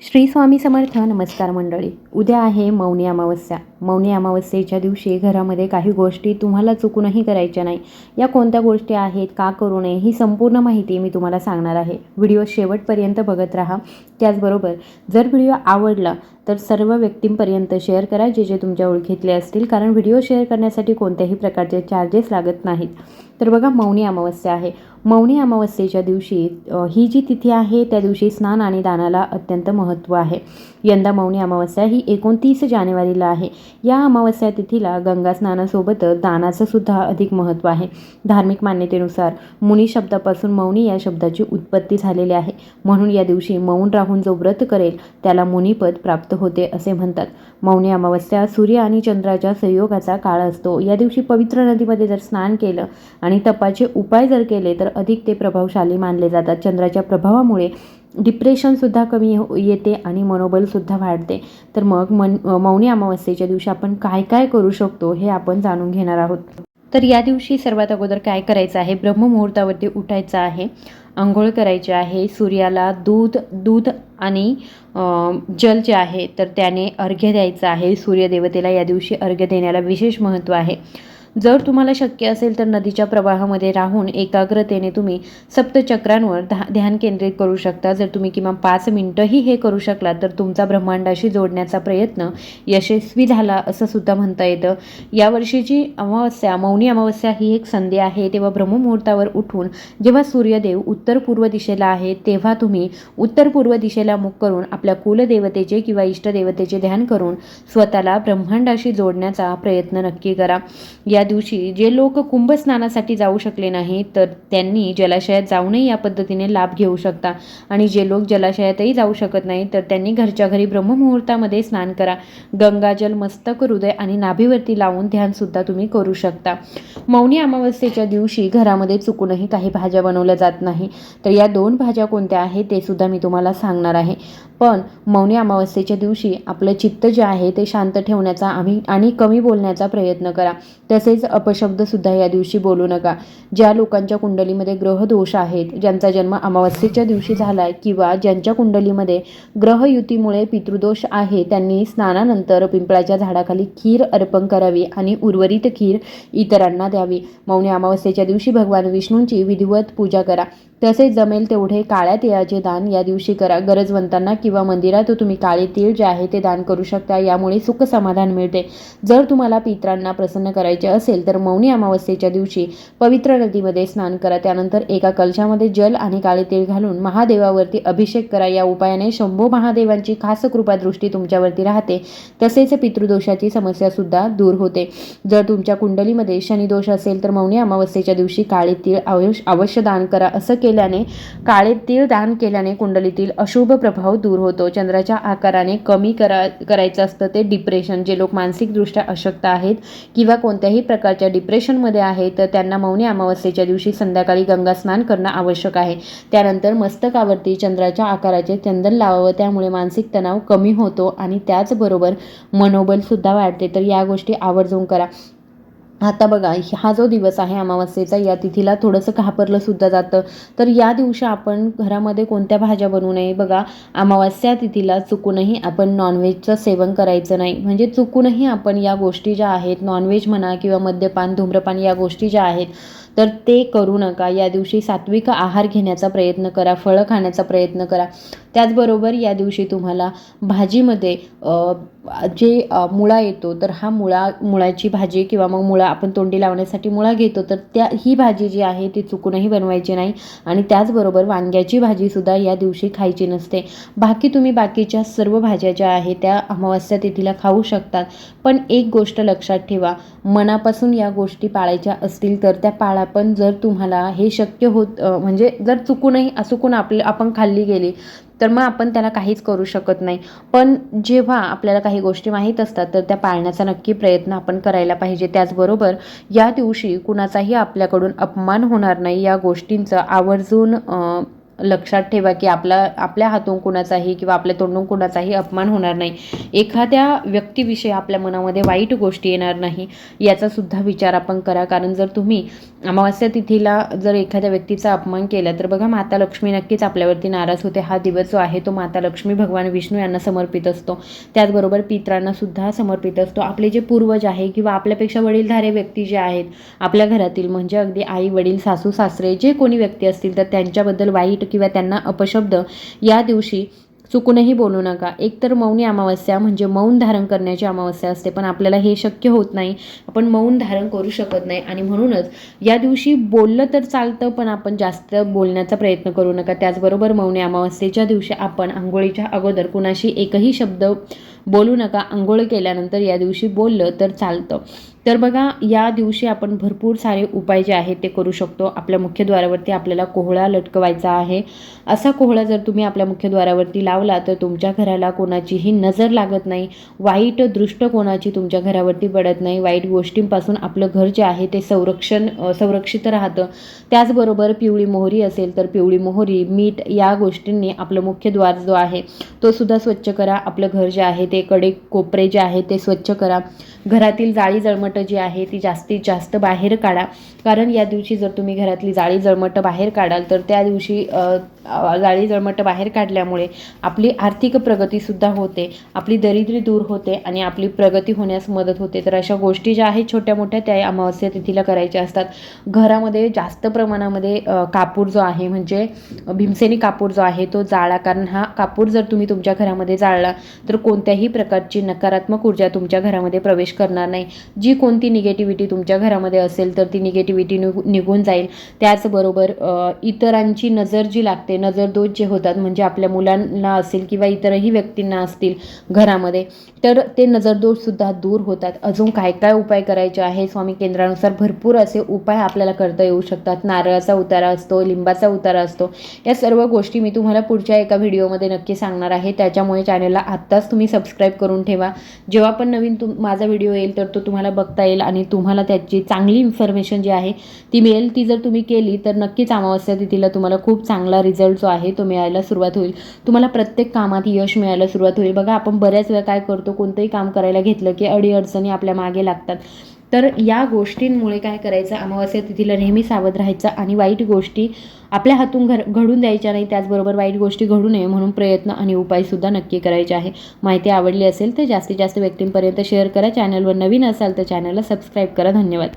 श्री स्वामी समर्थ. नमस्कार मंडळी. उद्या आहे मौनी अमावस्या. मौनी अमावस्येच्या दिवशी घरामध्ये काही गोष्टी तुम्हाला चुकूनही करायच्या नाही. या कोणत्या गोष्टी आहेत का करू नये ही संपूर्ण माहिती मी तुम्हाला सांगणार आहे. व्हिडिओ शेवटपर्यंत बघत राहा. त्याचबरोबर जर व्हिडिओ आवडला तर सर्व व्यक्तींपर्यंत शेअर करा जे जे तुमच्या ओळखीतले असतील कारण व्हिडिओ शेअर करण्यासाठी कोणत्याही प्रकारचे चार्जेस लागत नाहीत. तर बघा मौनी अमावस्या आहे. मौनी अमावस्येच्या दिवशी ही जी तिथी आहे त्या दिवशी स्नान आणि दानाला अत्यंत महत्त्व आहे. यंदा मौनी अमावस्या ही एकोणतीस जानेवारीला आहे. या अमावस्या तिथीला गंगा स्नानासोबतच दानाचं सुद्धा अधिक महत्त्व आहे. धार्मिक मान्यतेनुसार मुनी शब्दापासून मौनी या शब्दाची उत्पत्ती झालेली आहे. म्हणून या दिवशी मौन राहून जो व्रत करेल त्याला मुनीपद प्राप्त होते असे म्हणतात. मौनी अमावस्या सूर्य आणि चंद्राच्या संयोगाचा काळ असतो. या दिवशी पवित्र नदीमध्ये जर स्नान केलं आणि तपाचे उपाय जर केले तर अधिक ते प्रभावशाली मानले जातात. चंद्राच्या प्रभावामुळे डिप्रेशनसुद्धा कमी हो येते आणि मनोबलसुद्धा वाढते. तर मग मन मौनी अमावस्येच्या दिवशी आपण काय काय करू शकतो हे आपण जाणून घेणार आहोत. तर या दिवशी सर्वात अगोदर काय करायचं आहे? ब्रह्ममुहूर्तावरती उठायचं आहे आंघोळ करायची आहे सूर्याला दूध दूध आणि जल जे आहे तर त्याने अर्घ्य द्यायचं आहे. सूर्यदेवतेला या दिवशी अर्घ्य देण्याला विशेष महत्त्व आहे. जर तुम्हाला शक्य असेल तर नदीच्या प्रवाहामध्ये राहून एकाग्रतेने तुम्ही सप्तचक्रांवर धा ध्यान केंद्रित करू शकता. जर तुम्ही किमान पाच मिनटंही हे करू शकलात तर तुमचा ब्रह्मांडाशी जोडण्याचा प्रयत्न यशस्वी झाला असं सुद्धा म्हणता येतं. यावर्षीची अमावस्या मौनी अमावस्या ही एक संधी आहे. तेव्हा ब्रह्ममुहूर्तावर उठून जेव्हा सूर्यदेव उत्तर पूर्व दिशेला आहे तेव्हा तुम्ही उत्तर पूर्व दिशेला मुख करून आपल्या कुलदेवतेचे किंवा इष्टदेवतेचे ध्यान करून स्वतःला ब्रह्मांडाशी जोडण्याचा प्रयत्न नक्की करा. या दिवशी जे लोक कुंभस्नानासाठी जाऊ शकले नाही तर त्यांनी जलाशयात जाऊनही या पद्धतीने लाभ घेऊ शकता. आणि जे लोक जलाशयातही जाऊ शकत नाही तर त्यांनी घरच्या घरी ब्रह्ममुहूर्तामध्ये स्नान करा. गंगाजल मस्तक हृदय आणि नाभीवरती लावून ध्यानसुद्धा तुम्ही करू शकता. मौनी अमावस्येच्या दिवशी घरामध्ये चुकूनही काही भाज्या बनवल्या जात नाही. तर या दोन भाज्या कोणत्या आहेत ते सुद्धा मी तुम्हाला सांगणार आहे. पण मौनी अमावस्येच्या दिवशी आपलं चित्त जे आहे ते शांत ठेवण्याचा आम्ही आणि कमी बोलण्याचा प्रयत्न करा. तसेच अपशब्दसुद्धा या दिवशी बोलू नका. ज्या लोकांच्या कुंडलीमध्ये ग्रहदोष आहेत ज्यांचा जन्म अमावस्येच्या दिवशी झाला आहे किंवा ज्यांच्या कुंडलीमध्ये ग्रहयुतीमुळे पितृदोष आहे त्यांनी स्नानानंतर पिंपळाच्या झाडाखाली खीर अर्पण करावी आणि उर्वरित खीर इतरांना द्यावी. मौनी अमावस्येच्या दिवशी भगवान विष्णूंची विधिवत पूजा करा. तसेच जमेल तेवढे काळ्या तिळाचे दान या दिवशी करा. गरजवंतांना किंवा मंदिरात तुम्ही काळे तीळ जे आहे ते दान करू शकता यामुळे सुख समाधान मिळते. जर तुम्हाला पित्रांना प्रसन्न करायचे असेल असेल तर मौनी अमावस्येच्या दिवशी पवित्र नदीमध्ये स्नान करा. त्यानंतर एका कलशामध्ये जल आणि काळे तेल घालून महादेवावरती अभिषेक करा. या उपायाने शंभो महादेवांची खास कृपादृष्टी तुमच्यावरती राहते. तसेच पितृदोषाची समस्या सुद्धा दूर होते. जर तुमच्या कुंडलीमध्ये शनिदोष असेल तर मौनी अमावस्येच्या दिवशी काळे तीळ अवश्य अवश्य दान करा. असं केल्याने काळे तीळ दान केल्याने कुंडलीतील अशुभ प्रभाव दूर होतो. चंद्राच्या आकाराने कमी करा करायचं असतं ते डिप्रेशन जे लोक मानसिकदृष्ट्या अशक्त आहेत किंवा कोणत्याही प्रकारच्या डिप्रेशनमध्ये आहे तर त्यांना मौनी अमावस्येच्या दिवशी संध्याकाळी गंगा स्नान करणं आवश्यक आहे. त्यानंतर मस्तकावरती चंद्राच्या आकाराचे चंदन लावावं त्यामुळे मानसिक तणाव कमी होतो आणि त्याचबरोबर मनोबलसुद्धा वाढते. तर या गोष्टी आवर्जून करा. आता बघा हा जो दिवस आहे अमावास्येचा या तिथीला थोडंसं घाबरलं सुद्धा जातं. तर या दिवशी आपण घरामध्ये कोणत्या भाज्या बनवू नये? बघा अमावास्या तिथीला चुकूनही आपण नॉनव्हेजचं सेवन करायचं नाही. म्हणजे चुकूनही आपण या गोष्टी ज्या आहेत नॉनव्हेज म्हणा किंवा मद्यपान धूम्रपान या गोष्टी ज्या आहेत तर ते करू नका. या दिवशी सात्विक आहार घेण्याचा प्रयत्न करा फळं खाण्याचा प्रयत्न करा. त्याचबरोबर या दिवशी तुम्हाला भाजीमध्ये जे मुळा येतो तर हा मुळा मुळाची भाजी किंवा मग मुळा आपण तोंडी लावण्यासाठी मुळा घेतो तर त्या ही भाजी जी आहे ती चुकूनही बनवायची नाही. आणि त्याचबरोबर वांग्याची भाजीसुद्धा या दिवशी खायची नसते. बाकी तुम्ही बाकीच्या सर्व भाज्या ज्या आहेत त्या अमावस्या तिथीला खाऊ शकतात. पण एक गोष्ट लक्षात ठेवा. मनापासून या गोष्टी पाळायच्या असतील तर त्या पाळा पण जर तुम्हाला हे शक्य होत म्हणजे जर चुकूनही चुकून आपले आपण खाल्ली गेली तर मग आपण त्याला काहीच करू शकत नाही. पण जेव्हा आपल्याला काही गोष्टी माहीत असतात तर त्या पाळण्याचा नक्की प्रयत्न आपण करायला पाहिजे. त्याचबरोबर या दिवशी कुणाचाही आपल्याकडून अपमान होणार नाही या गोष्टींचं आवर्जून लक्षात ठेवा की आपला आपल्या हातून कुणाचाही किंवा आपल्या तोंडून कुणाचाही अपमान होणार नाही. एखाद्या व्यक्तीविषयी आपल्या मनामध्ये वाईट गोष्टी येणार नाही याचासुद्धा विचार आपण करा. कारण जर तुम्ही अमावास्या तिथीला जर एखाद्या व्यक्तीचा अपमान केला तर बघा माता लक्ष्मी नक्कीच आपल्यावरती नाराज होते. हा दिवस जो आहे तो माता लक्ष्मी भगवान विष्णू यांना समर्पित असतो. त्याचबरोबर पित्रांनासुद्धा समर्पित असतो. आपले जे पूर्वज आहे किंवा आपल्यापेक्षा वडीलधारे व्यक्ती जे आहेत आपल्या घरातील म्हणजे अगदी आई वडील सासू सासरे जे कोणी व्यक्ती असतील तर त्यांच्याबद्दल वाईट किंवा त्यांना अपशब्द या दिवशी चुकूनही बोलू नका. एकतर मौनी अमावस्या म्हणजे मौन धारण करण्याची अमावस्या असते पण आपल्याला हे शक्य होत नाही. आपण मौन धारण करू शकत नाही आणि म्हणूनच या दिवशी बोललं तर चालतं पण आपण जास्त बोलण्याचा प्रयत्न करू नका. त्याचबरोबर मौनी अमावस्येच्या दिवशी आपण आंघोळीच्या अगोदर कुणाशी एकही शब्द बोलू नका आंघोळ केल्यानंतर या दिवशी बोललं तर चालतं. तर बघा या दिवशी आपण भरपूर सारे उपाय जे आहेत ते करू शकतो. आपल्या मुख्यद्वारावरती आपल्याला कोहळा लटकवायचा आहे. असा कोहळा जर तुम्ही आपल्या मुख्यद्वारावरती लावला तर तुमच्या घराला कोणाचीही नजर लागत नाही. वाईट दृष्ट कोणाची तुमच्या घरावरती पडत नाही. वाईट गोष्टींपासून आपलं घर जे आहे ते संरक्षण संरक्षित राहतं. त्याचबरोबर पिवळी मोहरी असेल तर पिवळी मोहरी मीठ या गोष्टींनी आपलं मुख्यद्वार जो आहे तो सुद्धा स्वच्छ करा. आपलं घर जे आहे ते कडे कोपरे जे आहे ते स्वच्छ करा. घरातील जाळी जळमटं जी आहे ती जास्तीत जास्त बाहेर काढा. कारण या दिवशी जर तुम्ही घरातली जाळी जळमटं बाहेर काढाल तर त्या दिवशी जाळी जळमटं बाहेर काढल्यामुळे आपली आर्थिक प्रगतीसुद्धा होते आपली दरिद्री दूर होते आणि आपली प्रगती होण्यास मदत होते. तर अशा गोष्टी ज्या आहेत छोट्या मोठ्या त्या अमावस्या तिथीला करायच्या असतात. घरामध्ये जास्त प्रमाणामध्ये कापूर जो आहे म्हणजे भीमसेनी कापूर जो आहे तो जाळा. कारण हा कापूर जर तुम्ही तुमच्या घरामध्ये जाळला तर कोणत्याही प्रकारची नकारात्मक ऊर्जा तुमच्या घरामध्ये प्रवेश करणार नाही. जी कोणती निगेटिव्हिटी तुमच्या घरामध्ये असेल तर ती निगेटिव्हिटी निघू निघून जाईल. त्याचबरोबर इतरांची नजर जी लागते नजरदोज जे होतात म्हणजे आपल्या मुलांना असेल किंवा इतरही व्यक्तींना असतील घरामध्ये तर ते नजरदोषसुद्धा दूर होतात. अजून काय काय उपाय करायचे आहे? स्वामी केंद्रानुसार भरपूर असे उपाय आपल्याला करता येऊ शकतात. नारळाचा उतारा असतो लिंबाचा उतारा असतो. या सर्व गोष्टी मी तुम्हाला पुढच्या एका व्हिडिओमध्ये नक्की सांगणार आहे. त्याच्यामुळे चॅनलला आत्ताच तुम्ही सबस्क्राईब करून ठेवा. जेव्हा पण नवीन तुम माझा व्हिडिओ येईल तर तो तुम्हाला बघता येईल आणि तुम्हाला त्याची चांगली इन्फॉर्मेशन जी आहे ती मिळेल. ती जर तुम्ही केली तर नक्कीच अमावस्या तिथीला तुम्हाला खूप चांगला रिझल्ट जो आहे तो मिळायला सुरुवात होईल. तुम्हाला प्रत्येक कामात यश मिळायला सुरुवात होईल. बघा आपण बऱ्याच वेळा काय करतो कोणतंही काम करायला घेतलं की अडीअडचणी आपल्या मागे लागतात. तर या गोष्टींमुळे काय करायचं? अमावस्या तिथीला नेहमी सावध राहायचं आणि वाईट गोष्टी आपल्या हातून घर घडून द्यायच्या नाही. त्याचबरोबर वाईट गोष्टी घडू नये म्हणून प्रयत्न आणि उपायसुद्धा नक्की करायचे आहे. माहिती आवडली असेल तर जास्तीत जास्त व्यक्तींपर्यंत शेअर करा. चॅनलवर नवीन असाल तर चॅनलला सबस्क्राईब करा. धन्यवाद.